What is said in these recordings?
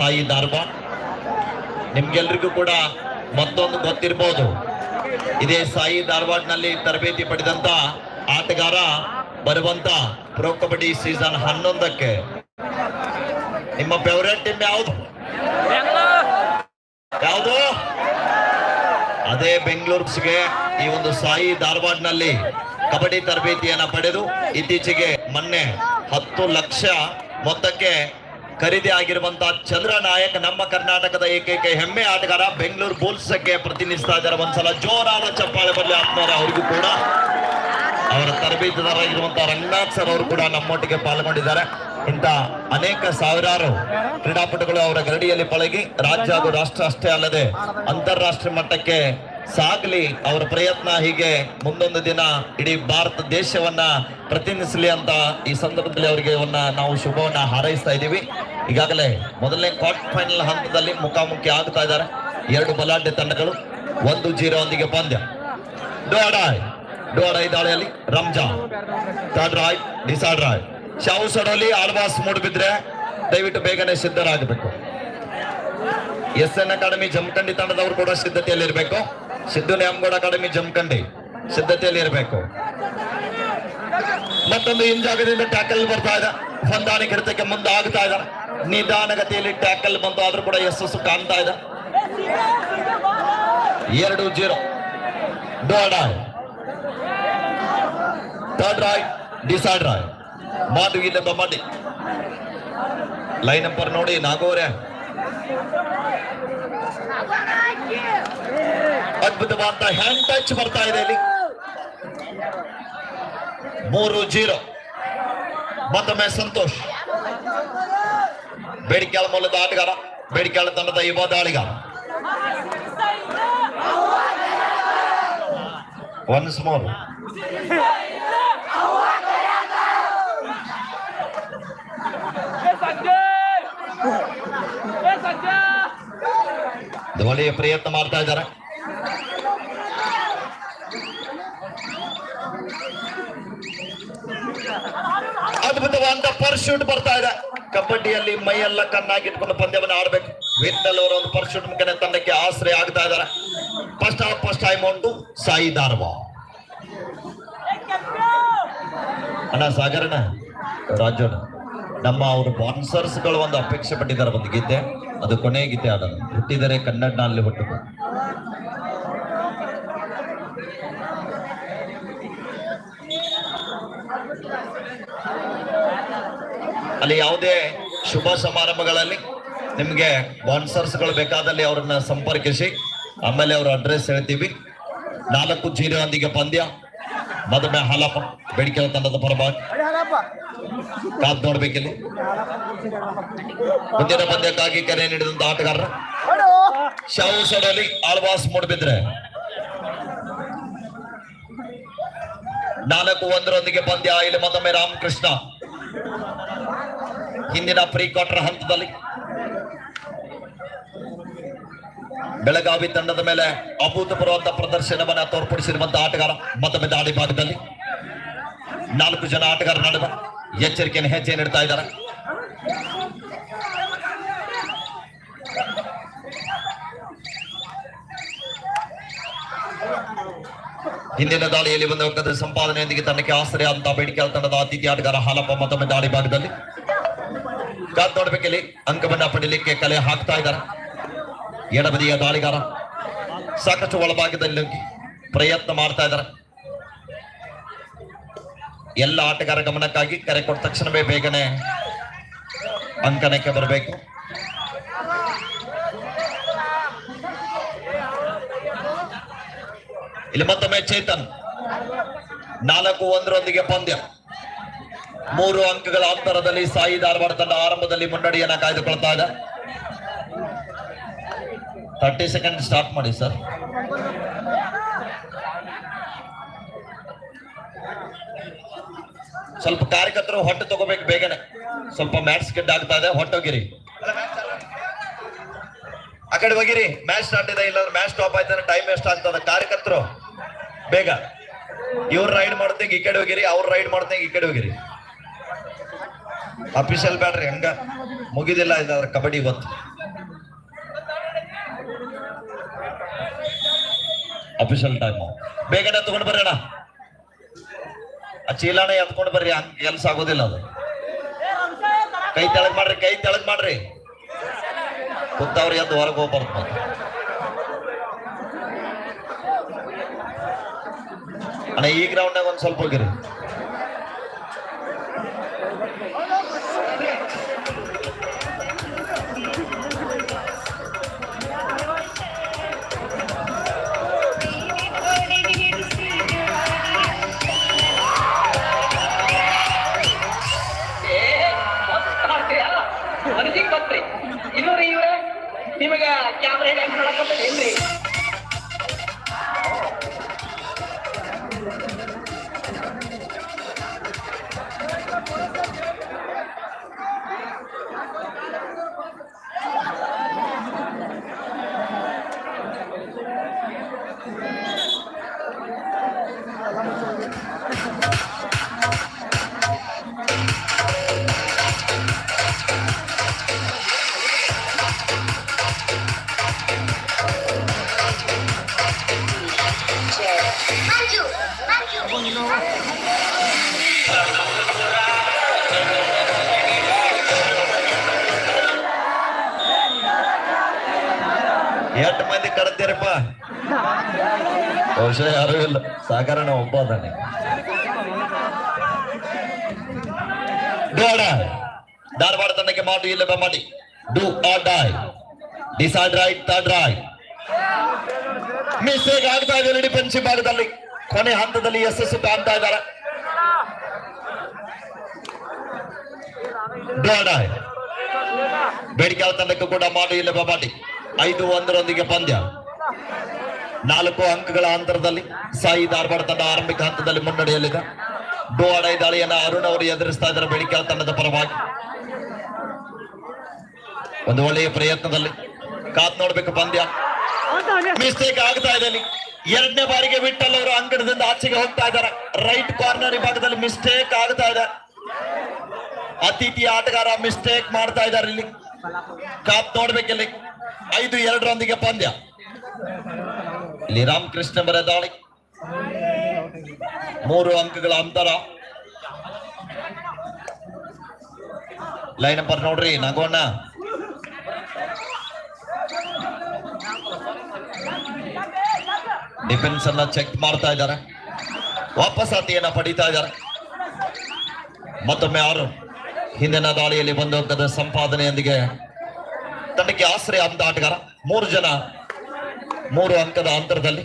ಸಾಯಿ ಧಾರವಾಡ ನಿಮ್ಗೆಲ್ರಿಗೂ ಕೂಡ ಮತ್ತೊಂದು ಗೊತ್ತಿರ್ಬೋದು. ಇದೇ ಸಾಯಿ ಧಾರವಾಡ್ನಲ್ಲಿ ತರಬೇತಿ ಪಡೆದಂತ ಆಟಗಾರ ಬರುವಂತ ಪ್ರೊ ಕಬಡ್ಡಿ ಸೀಸನ್ ಹನ್ನೊಂದಕ್ಕೆ. ನಿಮ್ಮ ಫೇವರೇಟ್ ಟೀಮ್ ಯಾವುದು? ಯಾವುದು? ಅದೇ ಬೆಂಗಳೂರ್ಸ್ಗೆ ಈ ಒಂದು ಸಾಯಿ ಧಾರವಾಡ್ನಲ್ಲಿ ಕಬಡ್ಡಿ ತರಬೇತಿಯನ್ನ ಪಡೆದು ಇತ್ತೀಚೆಗೆ ಮೊನ್ನೆ ಹತ್ತು ಲಕ್ಷ ಮೊತ್ತಕ್ಕೆ ಖರೀದಿ ಆಗಿರುವಂತಹ ಚಂದ್ರ ನಾಯಕ್ ನಮ್ಮ ಕರ್ನಾಟಕದ ಏಕೈಕ ಹೆಮ್ಮೆ ಆಟಗಾರ ಬೆಂಗಳೂರು ಬುಲ್ಸ್ಗೆ ಪ್ರತಿನಿಧಿಸ್ತಾ ಇದ್ದಾರೆ. ಒಂದ್ಸಲ ಜೋರಾದ ಚಪ್ಪಾಳೆ ಬರಲಿ ಆತ್ಮೀಯರೇ, ಅವರಿಗೂ ಕೂಡ. ಅವರ ತರಬೇತುದಾರರಾಗಿರುವಂತಹ ರಂಗನಾಥ್ ಸರ್ ಅವರು ಕೂಡ ನಮ್ಮೊಟ್ಟಿಗೆ ಪಾಲ್ಗೊಂಡಿದ್ದಾರೆ. ಇಂಥ ಅನೇಕ ಸಾವಿರಾರು ಕ್ರೀಡಾಪಟುಗಳು ಅವರ ಗರಡಿಯಲ್ಲಿ ಪಳಗಿ. ರಾಜ್ಯ ಹಾಗೂ ರಾಷ್ಟ್ರ ಅಷ್ಟೇ ಅಲ್ಲದೆ ಅಂತಾರಾಷ್ಟ್ರೀಯ ಮಟ್ಟಕ್ಕೆ ಸಾಗಲಿ ಅವರ ಪ್ರಯತ್ನ ಹೀಗೆ ಮುಂದೊಂದು ದಿನ ಇಡೀ ಭಾರತ ದೇಶವನ್ನ ಪ್ರತಿನಿಧಿಸಲಿ ಅಂತ ಈ ಸಂದರ್ಭದಲ್ಲಿ ಅವರಿಗೆ ನಾವು ಶುಭವನ್ನ ಹಾರೈಸ್ತಾ ಇದ್ದೀವಿ. ಈಗಾಗಲೇ ಮೊದಲನೇ ಕ್ವಾರ್ಟರ್ ಫೈನಲ್ ಹಂತದಲ್ಲಿ ಮುಖಾಮುಖಿ ಆಗ್ತಾ ಇದ್ದಾರೆ. ಎರಡು ಬಲಾಢ್ಯ ತಂಡಗಳು, ಒಂದು ಜೀರೋ ಒಂದಿಗೆ ಪಂದ್ಯ. ಡೋಡಾಯ್ ಡೋಡಾಯ್ ದಾಳಿಯಲ್ಲಿ ರಂಜಾನ್ ಥರ್ಡ್ ರಾಯ್ ಡಿಸಾಡ್ ರಾಯ್ ಶಾವು ಸಡೋಲಿ ಆಳ್ವಾಸ್ ಮೂಡ್ಬಿದ್ರೆ ದಯವಿಟ್ಟು ಬೇಗನೆ ಸಿದ್ಧರಾಗಬೇಕು. ಎಸ್ ಎನ್ ಅಕಾಡೆಮಿ ಜಮಖಂಡಿ ತಂಡದವರು ಕೂಡ ಸಿದ್ಧತೆಯಲ್ಲಿ ಇರಬೇಕು ಸಿದ್ದು ನ್ಯಾಮಗೌಡ ಅಕಾಡೆಮಿ ಜಮಖಂಡಿ ಸಿದ್ಧತೆಯಲ್ಲಿ ಇರಬೇಕು. ಮತ್ತೊಂದು ಹಿಂಜಾಗದಿಂದ ಟ್ಯಾಕಲ್ ಬರ್ತಾ ಇದೆ. ಹೊಂದಾಣಿಕೆ ಹಿಡಿತಕ್ಕೆ ಮುಂದೆ ಆಗ್ತಾ ಇದ್ದಾರೆ ನಿಧಾನಗತಿಯಲ್ಲಿ ಟ್ಯಾಕಲ್ ಬಂತು, ಆದ್ರೂ ಕೂಡ ಯಶಸ್ಸು ಕಾಣ್ತಾ ಇದೆ. ಎರಡು ಜೀರೋ. ಡೋಡಾಯ್ ಥರ್ಡ್ ರಾಯ್, ಡಿಸೈಡ್ ರಾಯ್. ಮಾಡು ಇಲ್ಲ ಮಾಡಿ. ಲೈನ್ ನಂಬರ್ ನೋಡಿ ನಾಗೋರೆ ಅದ್ಭುತವಾದ ಹ್ಯಾಂಡ್ ಟಚ್ ಬರ್ತಾ ಇದೆ ಇಲ್ಲಿ. ಮೂರು ಜೀರೋ. ಮತ್ತೊಮ್ಮೆ ಸಂತೋಷ್. ಬೇಡಿಕೆಳ ಮೂಲದ ಆಟಗಾರ ಬೇಡಿಕೆಳ ತಂಡದ ಯುವ ದಾಳಿಗಾರ ಒನ್ಸ್ ಮೋರ್ ಒಳ್ಳೆಯ ಪ್ರಯತ್ನ ಮಾಡ್ತಾ ಇದ್ದಾರೆ ಅದ್ಭುತವಾದ ಪರ್ಶೂಟ್ ಬರ್ತಾ ಇದೆ. ಕಬಡ್ಡಿಯಲ್ಲಿ ಮೈಯೆಲ್ಲ ಕಣ್ಣಾಗಿಟ್ಕೊಂಡು ಪಂದ್ಯವನ್ನು ಆಡ್ಬೇಕು. ವಿಠಲ್ ಅವರ ಒಂದು ಪರ್ಶೂಟ್ ಮುಖೇನ ತಂಡಕ್ಕೆ ಆಶ್ರಯ ಆಗ್ತಾ ಇದ್ದಾರೆ. ಫಸ್ಟ್ ಆಫ್ ಫಸ್ಟ್ ಟೈಮ್ ಉಂಟು ಸಾಯಿ ದಾರ್ವಾ ಅಣ್ಣ ಸಾಗರಣ ರಾಜಣ್ಣ ನಮ್ಮ ಅವರು ಬಾನ್ಸರ್ಸ್ಗಳು ಒಂದು ಅಪೇಕ್ಷೆ ಪಟ್ಟಿದ್ದಾರೆ ಒಂದು ಗೀತೆ. ಅದು ಕೊನೆಯ ಗೀತೆ ಆದ ಹುಟ್ಟಿದರೆ ಕನ್ನಡನಲ್ಲಿ ಹುಟ್ಟು ಅಲ್ಲಿ ಯಾವುದೇ ಶುಭ ಸಮಾರಂಭಗಳಲ್ಲಿ ನಿಮಗೆ ಗಳು ಬೇಕಾದಲ್ಲಿ ಅವ್ರನ್ನ ಸಂಪರ್ಕಿಸಿ. ಆಮೇಲೆ ಅವ್ರ ಅಡ್ರೆಸ್ ಹೇಳ್ತೀವಿ. ನಾಲ್ಕು ಜೀರೋ ಒಂದಿಗೆ ಪಂದ್ಯ. ಮದುವೆ ಹಾಲಪ್ಪ ಬೇಡಿಕೆ ತಂಡದ ಪರವಾಗಿ. ಕಾದ್ ನೋಡ್ಬೇಕಿಲ್ಲಿ ಮುಂದಿನ ಪಂದ್ಯಕ್ಕಾಗಿ ಕರೆ ನೀಡಿದಂತ ಆಟಗಾರರ. ಶಾವು ಆಳ್ವಾಸ್ ಮೂಡ್ಬಿದ್ರೆ. ನಾಲ್ಕು ಒಂದರೊಂದಿಗೆ ಪಂದ್ಯ ಇಲ್ಲಿ ಮತ್ತೊಮ್ಮೆ ರಾಮಕೃಷ್ಣ. ಹಿಂದಿನ ಪ್ರೀ ಕ್ವಾರ್ಟರ್ ಹಂತದಲ್ಲಿ. ಬೆಳಗಾವಿ ತಂಡದ ಮೇಲೆ ಅಭೂತಪೂರ್ವಂತ ಪ್ರದರ್ಶನವನ್ನ ತೋರ್ಪಡಿಸಿರುವಂತಹ ಆಟಗಾರ ಮತ್ತೊಮ್ಮೆ ದಾಳಿ ಭಾಗದಲ್ಲಿ. ನಾಲ್ಕು ಜನ ಆಟಗಾರ ನಡೆದ ಎಚ್ಚರಿಕೆಯನ್ನು ಹೆಜ್ಜೆ ನೀಡ್ತಾ ಇದ್ದಾರೆ. ಹಿಂದಿನ ದಾಳಿಯಲ್ಲಿ ಅಂಕದ ಸಂಪಾದನೆಯೊಂದಿಗೆ ತನ್ನಕ್ಕೆ ಆಶ್ರಯ ಅಂತ ಬೇಡಿಕೆ ತಂಡದ ಅತಿಥಿ ಆಟಗಾರ ಹಾಲಪ್ಪ ಮತ್ತೊಮ್ಮೆ ದಾಳಿ ಭಾಗದಲ್ಲಿ. ಕಾದ್ ನೋಡ್ಬೇಕಿಲ್ಲಿ, ಅಂಕವನ್ನ ಪಡಿಲಿಕ್ಕೆ ಕಲೆ ಹಾಕ್ತಾ ಇದ್ದಾರೆ. ಎಡಬದಿಯ ದಾಳಿಗಾರ. ಸಾಕಷ್ಟು ಒಳಭಾಗದಲ್ಲಿ ಪ್ರಯತ್ನ ಮಾಡ್ತಾ ಇದ್ದಾರೆ. ಎಲ್ಲ ಆಟಗಾರ ಗಮನಕ್ಕಾಗಿ ಕರೆ ಕೊಟ್ಟ ತಕ್ಷಣವೇ ಬೇಗನೆ ಅಂಕಣಕ್ಕೆ ಬರಬೇಕು. ಇಲ್ಲಿ ಮತ್ತೊಮ್ಮೆ ಚೇತನ್. ನಾಲ್ಕು ಒಂದರೊಂದಿಗೆ ಪಂದ್ಯ. ಮೂರು ಅಂಕಗಳ ಅಂತರದಲ್ಲಿ ಸಾಯಿ ಧಾರವಾಡ ತಂಡ ಆರಂಭದಲ್ಲಿ ಮುನ್ನಡೆಯನ್ನ ಕಾಯ್ದುಕೊಳ್ತಾ ಇದೆ. ತರ್ಟಿ ಸೆಕೆಂಡ್ ಸ್ಟಾರ್ಟ್ ಮಾಡಿ ಸರ್ ಸ್ವಲ್ಪ ಕಾರ್ಯಕರ್ತರು ಹೊಟ್ಟೆ ತಗೋಬೇಕು ಬೇಗನೆ. ಸ್ವಲ್ಪ ಮ್ಯಾಚ್ ಗೆಡ್ ಆಗ್ತಾ ಇದೆ ಹೊಟ್ಟೋಗಿರಿ ಆ ಕಡೆ ಹೋಗಿರಿ ಮ್ಯಾಚ್ ಸ್ಟಾರ್ಟ್ ಇದೆ, ಇಲ್ಲಾಂದ್ರೆ ಮ್ಯಾಚ್ ಸ್ಟಾಪ್ ಆಯ್ತಾನೆ ಟೈಮ್ ವೇಸ್ಟ್ ಆಗ್ತದೆ. ಕಾರ್ಯಕರ್ತರು, ಬೇಗ. ಇವ್ರು ರೈಡ್ ಮಾಡ್ದಂಗೆ ಈ ಕಡೆ ಹೋಗಿರಿ, ಅವ್ರು ರೈಡ್ ಮಾಡ್ದಂಗೆ ಈ ಕಡೆ ಹೋಗಿರಿ. ಅಫಿಷಿಯಲ್ ಬ್ಯಾಡ್ರಿ ಹಂಗ? ಮುಗಿದಿಲ್ಲ ಇದಾದ್ರೆ ಕಬಡ್ಡಿ ಇವತ್ತು ಅಫಿಷಿಯಲ್ ಟೈಮ್ ಬೇಗನೆ ಎತ್ಕೊಂಡು ಬರ್ರಿ ಅಣ್ಣ. ಆ ಚೀಲಾನ ಎತ್ಕೊಂಡು ಬರ್ರಿ ಕೆಲ್ಸ ಆಗೋದಿಲ್ಲ ಅದು. ಕೈ ತೆಳಗ್ ಮಾಡ್ರಿ, ಕೈ ತೆಳಗ್ ಮಾಡ್ರಿ. ಕುತ್ತವ್ರಿ ಎದ್ದು ಹೊರಗೆ ಹೋಗ್ಬಾರ್ದು ಮತ್ತೆ. ಅಣ್ಣ, ಈ ಗ್ರೌಂಡ್ನಾಗ ಒಂದ್ ಸ್ವಲ್ಪ ಹೋಗಿರಿ. ಬಹುಶಃ ಯಾರು ಇಲ್ಲ. ಸಾಗರನ ಒಬ್ಬ ಅದಾನೆ. ಧಾರವಾಡ ತಂಡಕ್ಕೆ ಮಾಡು, ಇಲ್ಲ ಮಾಡಿ. Do or die decide right third right mistake ಆಗ್ತಾ ಇದೆ ಡಿಫೆನ್ಸಿವ್ ಭಾಗದಲ್ಲಿ. ಕೊನೆ ಹಂತದಲ್ಲಿ ಯಶಸ್ಸು ಕಾಣ್ತಾ ಇದ್ದಾರೆ. ಬೇಡಿಕೆ ತಂಡಕ್ಕೂ ಕೂಡ ಮಾಡಿ, ಇಲ್ಲ ಮಾಡಿ. ಐದು ಒಂದರೊಂದಿಗೆ ಪಂದ್ಯ. ನಾಲ್ಕು ಅಂಕಗಳ ಅಂತರದಲ್ಲಿ ಸಾಯಿ ಧಾರವಾಡ ತಂಡ ಆರಂಭಿಕ ಹಂತದಲ್ಲಿ ಮುನ್ನಡೆಯಲ್ಲಿದೆ. ಡೋಡೈ ದಾಳಿಯನ್ನ ಅರುಣ್ ಅವರು ಎದುರಿಸ್ತಾ ಇದ್ದಾರೆ ಬೆಳಿಗ್ಗೆ ತಂಡದ ಪರವಾಗಿ. ಒಂದು ಒಳ್ಳೆಯ ಪ್ರಯತ್ನದಲ್ಲಿ ಕಾತ್ ನೋಡ್ಬೇಕು ಪಂದ್ಯ. ಮಿಸ್ಟೇಕ್ ಆಗ್ತಾ ಇದೆ ಅಲ್ಲಿ. ಎರಡನೇ ಬಾರಿಗೆ ವಿಠಲ್ ಅವರು ಅಂಗಡದಿಂದ ಆಚೆಗೆ ಹೋಗ್ತಾ ಇದ್ದಾರೆ. ರೈಟ್ ಕಾರ್ನರ್ ವಿಭಾಗದಲ್ಲಿ ಮಿಸ್ಟೇಕ್ ಆಗ್ತಾ ಇದೆ. ಅತಿಥಿ ಆಟಗಾರ ಮಿಸ್ಟೇಕ್ ಮಾಡ್ತಾ ಇದ್ದಾರೆ ಇಲ್ಲಿ. ಕಾತ್ ನೋಡ್ಬೇಕಿಲ್ಲಿ. ಐದು ಎರಡರೊಂದಿಗೆ ಪಂದ್ಯ. ಇಲ್ಲಿ ರಾಮಕೃಷ್ಣ ಬರ ದಾಳಿ ಮೂರು ಅಂಕಗಳ ಅಂತರ. ಲೈನ್ ನಂಬರ್ ನೋಡ್ರಿ ನಗೋಣ ಡಿಫೆನ್ಸ್ ಅನ್ನ ಚೆಕ್ ಮಾಡ್ತಾ ಇದ್ದಾರೆ. ವಾಪಸ್ ಆತಿಯನ್ನ ಪಡಿತಾ ಇದ್ದಾರೆ. ಮತ್ತೊಮ್ಮೆ ಯಾರು ಹಿಂದಿನ ದಾಳಿಯಲ್ಲಿ ಅಂಕದ ಸಂಪಾದನೆಯೊಂದಿಗೆ ತಂಡಕ್ಕೆ ಆಶ್ರಯ ಅಂತ ಆಟಗಾರ. ಮೂರು ಜನ ಮೂರು ಅಂಕದ ಅಂತರದಲ್ಲಿ.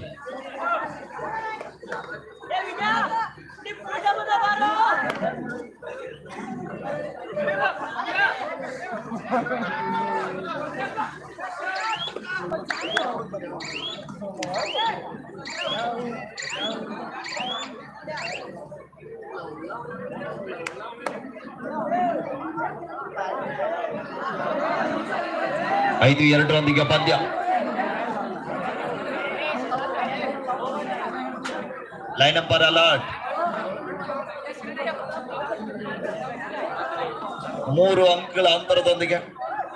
ಐದು ಎರಡರೊಂದಿಗೆ ಪಂದ್ಯ. ಲೈನ್ ನಂಬರ್ ಅಲರ್ಟ್ ಮೂರು ಅಂಕಗಳ ಅಂತರದೊಂದಿಗೆ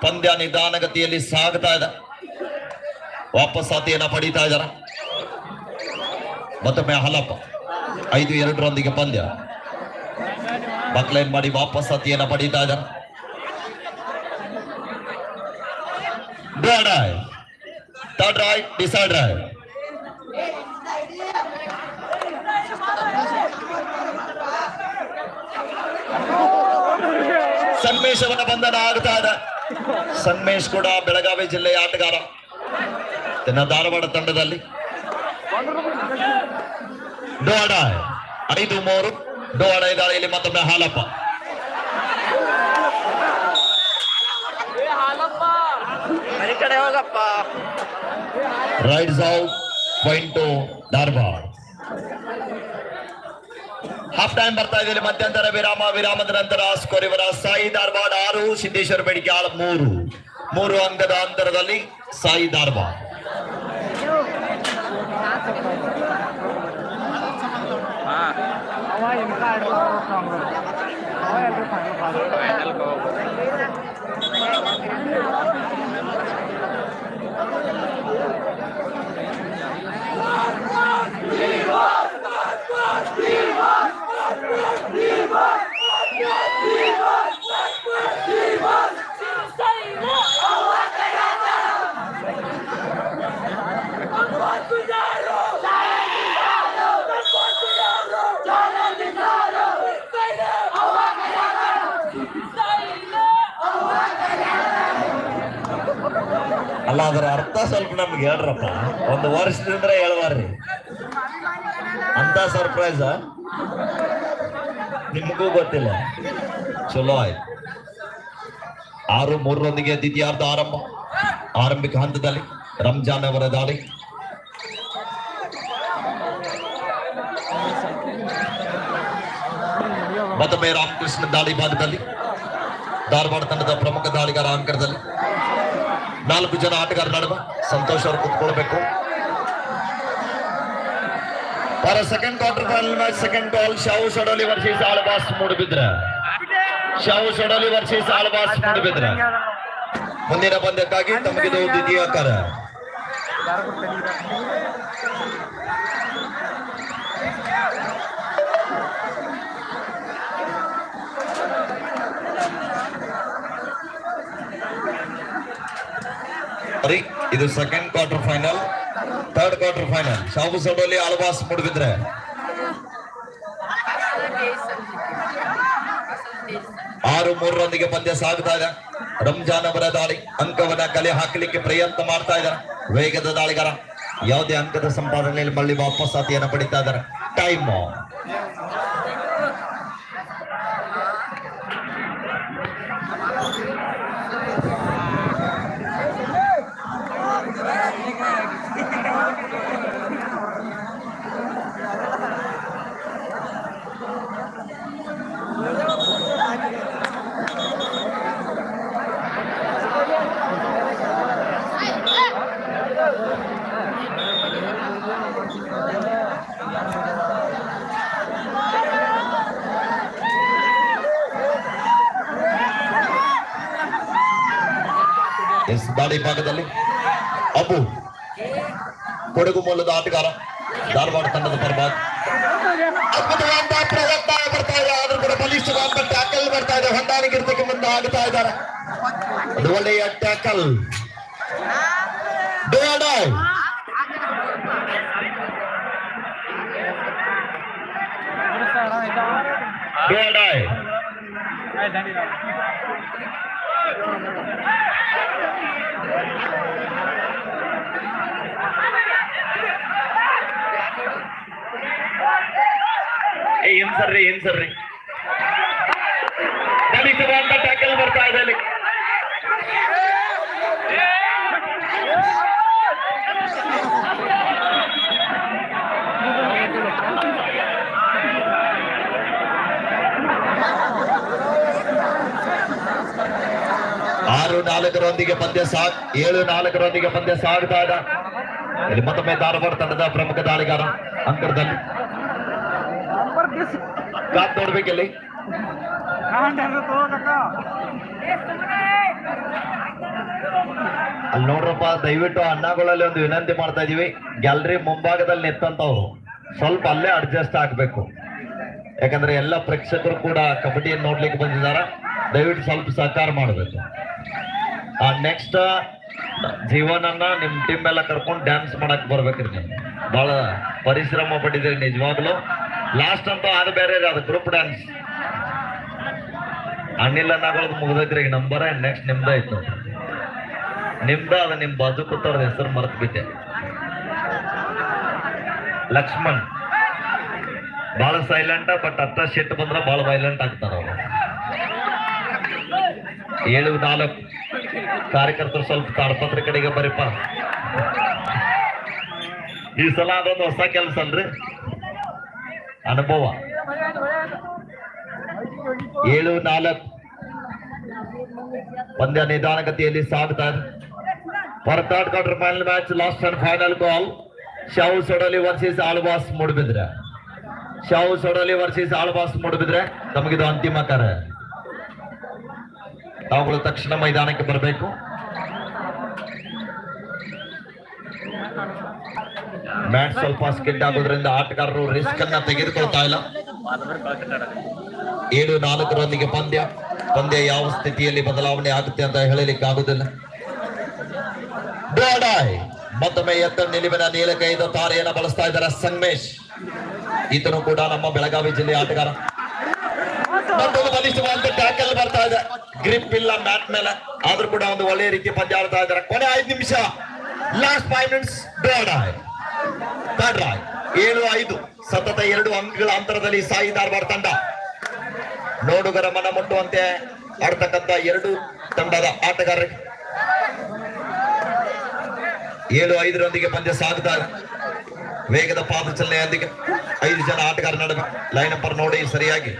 ಪಂದ್ಯ ನಿಧಾನಗತಿಯಲ್ಲಿ ಸಾಗ್ತಾ ಇದೆ. ವಾಪಸ್ ಆತಿಯನ್ನ ಪಡೀತಾ ಇದಾರ ಮತ್ತೊಮ್ಮೆ ಹಲಪ ಐದು ಎರಡರೊಂದಿಗೆ ಪಂದ್ಯ. ಬಕ್ಲೈನ್ ಮಾಡಿ ವಾಪಸ್ ಆತಿಯನ್ನ ಪಡೀತಾ ಡ್ರಾಯ್ ಥರ್ಡ್ ರೈಟ್ ಡಿಸೈಡ್ ರೈಟ್ ಅವರ ಬಂಧನ ಆಗ್ತಾ ಇದೆ. ಸಂಗಮೇಶ್ ಕೂಡ ಬೆಳಗಾವಿ ಜಿಲ್ಲೆಯ ಆಟಗಾರ. ತನ್ನ ಧಾರವಾಡ ತಂಡದಲ್ಲಿ. ಡೋಡ ಐದು ಮೂರು ಡೋಡ ದಾಳಿಯಲ್ಲಿ ಮತ್ತೊಮ್ಮೆ ಹಾಲಪ್ಪ. ಕಡೆ ಹೋಗಪ್ಪ ಟು ಧಾರವಾಡ ಹಾಫ್ ಟೈಮ್ ಬರ್ತಾ ಇದ್ದೀರಿ ಮಧ್ಯಂತರ ವಿರಾಮ, ವಿರಾಮದ ನಂತರ ಸ್ಕೋರ್ ಇವರ ಸಾಯಿ ಧಾರವಾಡ ಆರು, ಸಿದ್ದೇಶ್ವರ ಬೆಡಿಗೆ ಆರು, ಮೂರು. ಮೂರು ಅಂಕದ ಅಂತರದಲ್ಲಿ ಸಾಯಿ ಧಾರವಾಡ. ಅವ ಅಲ್ಲ, ಅದರ ಅರ್ಥ ಸ್ವಲ್ಪ ನಮ್ಗೆ ಹೇಳ್ರಪ್ಪ. ಒಂದು ವರ್ಷದಿಂದ ಹೇಳ್ವಾರ್ರಿ ಅಂತ ಸರ್ಪ್ರೈಸ್ ನಿಮಗೂ ಗೊತ್ತಿಲ್ಲ. ಚಲೋ ಆಯ್ತು. ಆರು ಮೂರರೊಂದಿಗೆ ದ್ವಿತೀಯಾರ್ಧ ಆರಂಭ. ಆರಂಭಿಕ ಹಂತದಲ್ಲಿ ರಂಜಾನ್ ಅವರ ದಾಳಿ. ಮತ್ತೊಮ್ಮೆ ರಾಮಕೃಷ್ಣ ದಾಳಿ ಭಾಗದಲ್ಲಿ, ಧಾರವಾಡ ತಂಡದ ಪ್ರಮುಖ ದಾಳಿಗಾರ ಅಂಕರದಲ್ಲಿ ನಾಲ್ಕು ಜನ ಆಟಗಾರ ನಡುವೆ ಸಂತೋಷ ಅವರು ಕುತ್ಕೊಳ್ಬೇಕು. ಪರ second quarter final match second ball ಶಾವು ಸಡೋಲಿ ವರ್ಸಸ್ ಆಳ್ವಾಸ್ ಮೂಡಬಿದ್ರ. ಶಾವು ಸಡೋಲಿ ವರ್ಸಸ್ ಆಳ್ವಾಸ್ ಮೂಡಬಿದ್ರ. ಮುಂದಿನ ಪಂದ್ಯಕ್ಕಾಗಿ ತಮಗಿದು ದ್ವಿತೀಯ ಇದು second quarter final third quarter final ಶಾಬು ಸೋಡೋಲಿ ಆಳ್ವಾಸ್ ಮೂಡಬಿದ್ರೆ. ಆರು ಮೂರರೊಂದಿಗೆ ಪಂದ್ಯ ಸಾಗ್ತಾ ಇದೆ. ರಂಜಾನ್ ಅವರ ದಾಳಿ, ಅಂಕವನ್ನ ಕಲೆ ಹಾಕಲಿಕ್ಕೆ ಪ್ರಯತ್ನ ಮಾಡ್ತಾ ಇದ್ದಾರೆ. ವೇಗದ ದಾಳಿಗಾರ. ಯಾವುದೇ ಅಂಕದ ಸಂಪಾದನೆಯಲ್ಲಿ ಮಳ್ಳಿ ವಾಪಸ್ಸಾತಿಯನ್ನು ಪಡಿತಾ ಇದ್ದಾರೆ. ಟೈಮ್ ಎಸ್ ದಾಳಿ ಭಾಗದಲ್ಲಿ ಅಬು ಕೊಡಗು ಮೂಲದ ಆಟಗಾರ ಧಾರವಾಡ ತಂಡದ ಪರವಾಗಿ ಅದ್ಭುತವಾದ ಪ್ರಯತ್ನ ಬರ್ತಾ ಇದೆ ಆದ್ರೂ ಕೂಡ ಬಲಿಷ್ಠವಾದ ಟ್ಯಾಕಲ್ ಬರ್ತಾ ಇದೆ ಹೊಂದಾಣಿಕೆ ಮುಂದೆ ಆಗ್ತಾ ಇದ್ದಾರೆ ಅದು ಒಳ್ಳೆಯ ಟ್ಯಾಕಲ್ ಏನ್ ಸರ್ರಿ ಏನ್ ಸರ್ರಿ ಬಲಿಷ್ಠವಾದ ಟ್ಯಾಕಲ್ ಬರ್ತಾ ಇದೆ ಅಲ್ಲಿ. ಆರು, ನಾಲ್ಕರೊಂದಿಗೆ ಪಂದ್ಯ ಸಾಗ್, ಏಳು, ನಾಲ್ಕರೊಂದಿಗೆ ಪಂದ್ಯ ಸಾಗ್ತಾ ಇದೆ. ಇಲ್ಲಿ ಮತ್ತೊಮ್ಮೆ ಧಾರವಾಡ ತಂಡದ ಪ್ರಮುಖ ದಾಳಿಗಾರ ಅಂಕರದಲ್ಲಿ ಕಾತ್ ನೋಡ್ಬೇಕಲ್ಲಿ. ಅಲ್ಲಿ ನೋಡ್ರಪ್ಪ, ದಯವಿಟ್ಟು ಅಣ್ಣಗಳಲ್ಲಿ ಒಂದು ವಿನಂತಿ ಮಾಡ್ತಾ ಇದೀವಿ. ಗ್ಯಾಲರಿ ಮುಂಭಾಗದಲ್ಲಿ ನಿಂತಂತವ್ರು. ಸ್ವಲ್ಪ ಅಲ್ಲೇ ಅಡ್ಜಸ್ಟ್ ಆಗ್ಬೇಕು. ಯಾಕಂದ್ರೆ ಎಲ್ಲ ಪ್ರೇಕ್ಷಕರು ಕೂಡ ಕಬಡ್ಡಿಯನ್ನು ನೋಡ್ಲಿಕ್ಕೆ ಬಂದಿದ್ದಾರೆ. ದಯವಿಟ್ಟು ಸ್ವಲ್ಪ ಸಹಕಾರ ಮಾಡಬೇಕು. ಆ ನೆಕ್ಸ್ಟ್ ಜೀವನನ್ನ ನಿಮ್ ಟೀಮ್ ಎಲ್ಲ ಕರ್ಕೊಂಡು ಡ್ಯಾನ್ಸ್ ಮಾಡಕ್ ಬರ್ಬೇಕ್ರಿ ನೀವು. ಬಹಳ ಪರಿಶ್ರಮ ಪಟ್ಟಿದ್ದೀರಿ ನಿಜವಾಗ್ಲು. ಲಾಸ್ಟ್ ಅಂತ ಅದು ಬೇರೆ ಅದು ಗ್ರೂಪ್ ಡ್ಯಾನ್ಸ್ ಅಣ್ಣಿಲ್ಲ ಅನ್ನಗಳದ್ದು ಮುಗ್ದೈತ್ರಿ, ಈಗ ನಂಬರ ನೆಕ್ಸ್ಟ್ ನಿಮ್ದ ಐತು ನಿಮ್ದ ಅದು ನಿಮ್ ಬಾಜು ಕೂತವ್ರದ ಹೆಸರು ಮರ್ತ್ ಬಿಟ್ಟೆ ಲಕ್ಷ್ಮಣ್ ಬಹಳ ಸೈಲೆಂಟ್ ಬಟ್ ಅತ್ತ ಶೆಟ್ ಬಂದ್ರ ಬಹಳ ವೈಲೆಂಟ್ ಆಗ್ತಾರ ಅವರು. ಏಳು ನಾಲ್ಕು. ಕಾರ್ಯಕರ್ತರು ಸ್ವಲ್ಪ ತಾಡ್ಪತ್ರ ಕಡೆಗೆ ಬರೀಪ ಈ ಸಲ ಅದೊಂದು ಹೊಸ ಕೆಲಸ ಅಲ್ರಿ. ಅನುಭವ. ಏಳು, ನಾಲ್ಕು. ಪಂದ್ಯ ನಿಧಾನಗತಿಯಲ್ಲಿ ಸಾಗುತ್ತಾ quarter final match last and final ball ಶಾವು ಸೊಡಲಿ ವರ್ಸಸ್ ಆಳ್ವಾಸ್ ಮೂಡಬಿದ್ರೆ. ಶಾವು ಸೊಡಲಿ ವರ್ಸಸ್ ಆಳ್ವಾಸ್ ಮೂಡಬಿದ್ರೆ ನಮಗಿದು ಅಂತಿಮ ಕರೆ. ತಾವುಗಳು ತಕ್ಷಣ ಮೈದಾನಕ್ಕೆ ಬರಬೇಕು. ಮ್ಯಾಚ್ ಸ್ವಲ್ಪ ಸ್ಕಿಡ್ ಆಗೋದ್ರಿಂದ ಆಟಗಾರರು ರಿಸ್ಕ್ ಅನ್ನ ತೆಗೆದುಕೊಳ್ತಾ ಇಲ್ಲ. ಏಳು ನಾಲ್ಕರೊಂದಿಗೆ ಪಂದ್ಯ. ಪಂದ್ಯ ಯಾವ ಸ್ಥಿತಿಯಲ್ಲಿ ಬದಲಾವಣೆ ಆಗುತ್ತೆ ಅಂತ ಹೇಳಲಿಕ್ಕೆ ಆಗುದಿಲ್ಲ. ಮತ್ತೊಮ್ಮೆ ಎತ್ತ ನಿಲುವಿನ ನೀಲಕೈದ ತಾರೆಯನ್ನು ಬಳಸ್ತಾ ಇದ್ದಾರೆ ಸಂಗಮೇಶ್. ಈತನು ಕೂಡ ನಮ್ಮ ಬೆಳಗಾವಿ ಜಿಲ್ಲೆಯ ಆಟಗಾರ. ಟ್ಯಾಕಲ್ ಬರ್ತಾ ಇದೆ. ಗ್ರಿಪ್ ಇಲ್ಲ ಮ್ಯಾಟ್ ಮೇಲೆ. ಆದ್ರೂ ಕೂಡ ಒಂದು ಒಳ್ಳೆಯ ರೀತಿ ಪಂದ್ಯ ಆಡ್ತಾ ಇದ್ದಾರೆ. ಕೊನೆ ಐದು ನಿಮಿಷ. ಲಾಸ್ಟ್ ಫೈವ್ ಮಿನಿಟ್ಸ್ ಡ್ರಾಯ್ ಏಳು ಐದು. ಸತತ ಎರಡು ಅಂಕಗಳ ಅಂತರದಲ್ಲಿ ಸಾಯಿ ಧಾರವಾಡ ತಂಡ. ನೋಡುಗರ ಮನ ಮುಟ್ಟುವಂತೆ ಆಡ್ತಕ್ಕಂತ ಎರಡು ತಂಡದ ಆಟಗಾರ ಏಳು ಐದರೊಂದಿಗೆ ಪಂದ್ಯ ಸಾಗುತ್ತಾ ವೇಗದ ಪಾದಚಲನೆಯೊಂದಿಗೆ ಐದು ಜನ ಆಟಗಾರ ನಡುವೆ. ಲೈನ್ ಅಪ್ಪರ್ ನೋಡಿ ಸರಿಯಾಗಿ.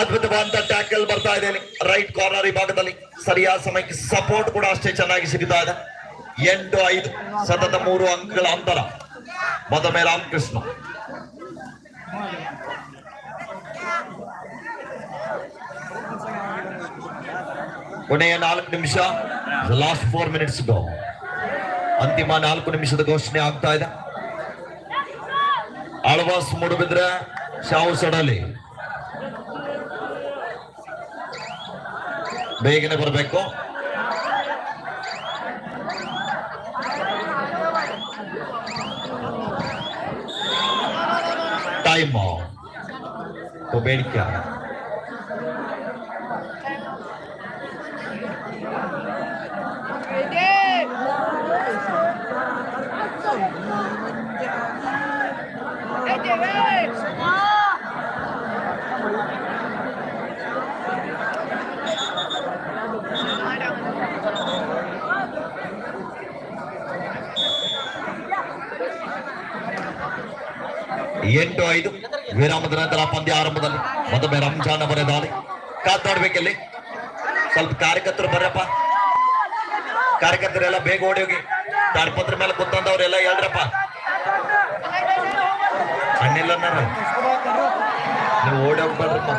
ಅದ್ಭುತವಾದಂತ ಟ್ಯಾಕಲ್ ಬರ್ತಾ ಇದ್ದೇನೆ. ರೈಟ್ ಕಾರ್ನರ್ ಈ ಭಾಗದಲ್ಲಿ ಸರಿಯಾದ ಸಮಯಕ್ಕೆ ಸಪೋರ್ಟ್ ಕೂಡ ಅಷ್ಟೇ ಚೆನ್ನಾಗಿ ಸಿಗ್ತಾ ಇದೆ. ಎಂಟು, ಐದು, ಸತತ ಮೂರು ಅಂಕಗಳ ಅಂತರ. ಮೊದಲೇ ರಾಮಕೃಷ್ಣ. ಕೊನೆಯ ನಾಲ್ಕು ನಿಮಿಷ. ಲಾಸ್ಟ್ ಫೋರ್ ಮಿನಿಟ್ಸ್ ಗೋ ಅಂತಿಮ ನಾಲ್ಕು ನಿಮಿಷದ ಘೋಷಣೆ ಆಗ್ತಾ ಇದೆ. ಆಳ್ವಾಸ್ ಮೂಡುಬಿದ್ರೆ ಶಾವು ಸಡಲಿ. ಬೇಗನೆ ಬರಬೇಕು. ಟೈಮ್ ಬೇಡಿಕೆ. ಎಂಟು ಐದು. ವಿರಾಮದ ನಂತರ ಪಂದ್ಯ ಆರಂಭದಲ್ಲಿ ಮತ್ತೊಮ್ಮೆ ರಂಜಾನ್ ಅವರ ದಾಳಿ. ನೋಡ್ಬೇಕಿಲ್ಲಿ ಸ್ವಲ್ಪ ಕಾರ್ಯಕರ್ತರು ಬರ್ರಪ್ಪ. ಕಾರ್ಯಕರ್ತರೆಲ್ಲ ಬೇಗ ಓಡಿ ಹೋಗಿ. ತಾಡ್ಪತ್ರ ಮೇಲೆ ಕುತ್ತಂದವ್ರೆಲ್ಲ ಹೇಳ್ರಪ್ಪ. ಹಣ್ಣಿಲ್ಲ ನೀವು ಓಡಿ ಹೋಗ್ಬಾರ್ದಪ್ಪ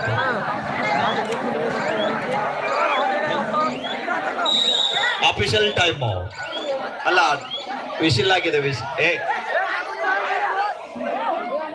ಅಫಿಷಿಯಲ್ ಟೈಮ್ ಅಲ್ಲ, ವಿಶಿಲ್ ಆಗಿದೆ, ವಿಶ್ ಏ